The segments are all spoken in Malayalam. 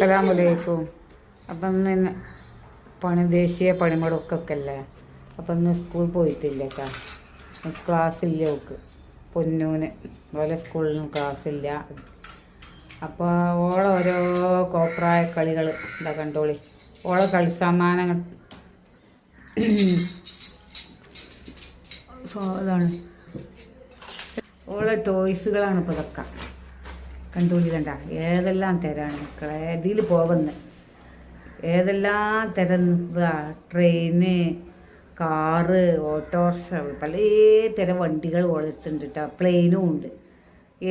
അസ്സലാമലൈക്കും. അപ്പം ഇന്ന് പണി ദേശീയ പണിമുടക്കൊക്കെ അല്ലേ അപ്പം ഇന്ന് സ്കൂൾ പോയിട്ടില്ല ക്ലാസ് ഇല്ല ഓക്ക് പൊന്നൂന്. ഓലെ സ്കൂളിലും ക്ലാസ്സില്ല. അപ്പോൾ ഓളെ ഓരോ കോപ്രായ കളികൾ എന്താ കണ്ടോളി. ഓളെ കളി സമ്മാനങ്ങൾ ഇതാണ്. ഓളെ ടോയ്സുകളാണ് ഇപ്പോൾ ഇതൊക്കെ. കണ്ടുപിടി കണ്ട ഏതെല്ലാം തരാണ് മക്കളെ? ഇതിൽ പോകുന്നത് ഏതെല്ലാം തരം ട്രെയിന് കാറ് ഓട്ടോറിക്ഷ പല തരം വണ്ടികൾ ഓടുത്തുണ്ട് കേട്ടോ പ്ലെയിനും ഉണ്ട്.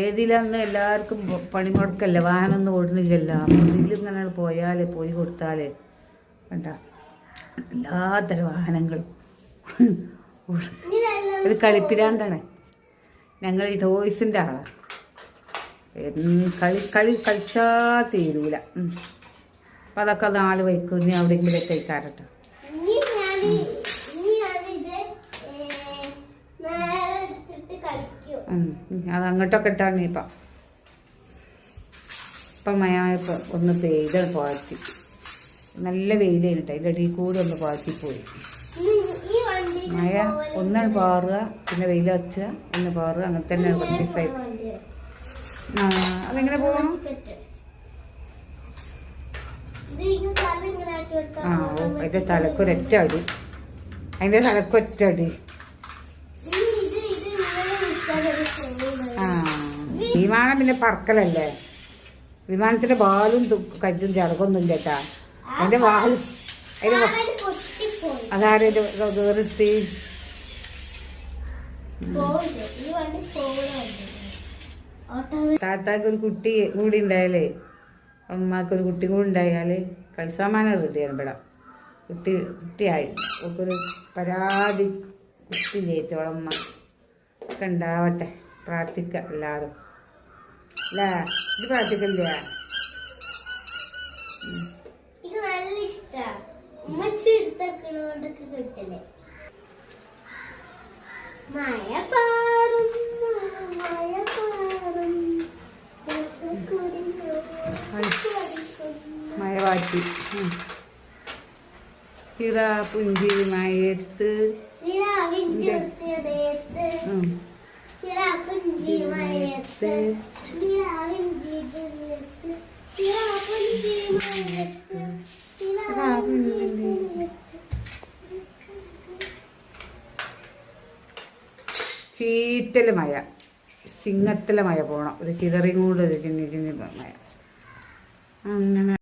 ഏതിലന്ന് എല്ലാവർക്കും പണിമുടക്കല്ല? വാഹനമൊന്നും ഓടുന്നില്ലല്ലോ. ഇതിലിങ്ങനെ പോയാൽ പോയി കൊടുത്താൽ കണ്ട എല്ലാത്തരം വാഹനങ്ങളും ഒരു കളിപ്പിരാന്താണ്. ഞങ്ങൾ ഈ ടോയ്സിന്റെ ആളാണ് കളി കളി കളിച്ചാ തീരൂല. അപ്പൊ അതൊക്കെ നാല് വൈക്ക് ഇനി അവിടെ ഇവിടെ കളിക്കും. അത് അങ്ങോട്ടൊക്കെ ഇട്ടാണ് ഇപ്പം ഇപ്പം മഴ ഇപ്പം ഒന്ന് പെയ്ത പാറ്റി. നല്ല വെയിലായിട്ട് അതിന്റെ അടിയിൽ കൂടെ ഒന്ന് പാറ്റിപ്പോയി ഈ വണ്ടി മഴ ഒന്നാണ് പാറുക പിന്നെ വെയിൽ ഒന്ന് പാറുക അങ്ങനെ തന്നെയാണ് കുറച്ച് ദിവസമായി ആ അതെങ്ങനെ കൊടുത്താൽ ആ അതിന്റെ തലക്കൊരൊറ്റ അടി. അതിന്റെ തലക്കൊറ്റ അടി. ആ വിമാനം പിന്നെ പറക്കലല്ലേ? വിമാനത്തിന്റെ ബാലും കരുതും ചിറകൊന്നും ഇല്ല കേട്ടാ അതിന്റെ വാലും അതിന്റെ ഓട്ടോമാറ്റിക് താത്താക്ക് ഒരു കുട്ടി കൂടി ഉണ്ടായാലേ അമ്മയ്ക്ക് ഒരു കുട്ടി കൂടി ഉണ്ടായാൽ കളിസാമാനം റെഡിയാണ് ഇവിടെ കുട്ടി കുട്ടിയായി. ഒരു പരാതി കുട്ടി ജയിച്ചോളമ്മ ഒക്കെ ഉണ്ടാവട്ടെ. പ്രാർത്ഥിക്ക എല്ലാവരും. അല്ലേ ഇത് പ്രാർത്ഥിക്കണ്ടേ മഴ ചിറാപ്പുഞ്ചി മയത്ത് നിലാവിൻ ജീവനത്ത് ചീറ്റൽ മഴ. സിംഗത്തിലെ മഴ പോണം. ഒരു ചിതറിയും കൂടെ ഒരു ചിന്നി ചിന്നി മഴ. അങ്ങനെ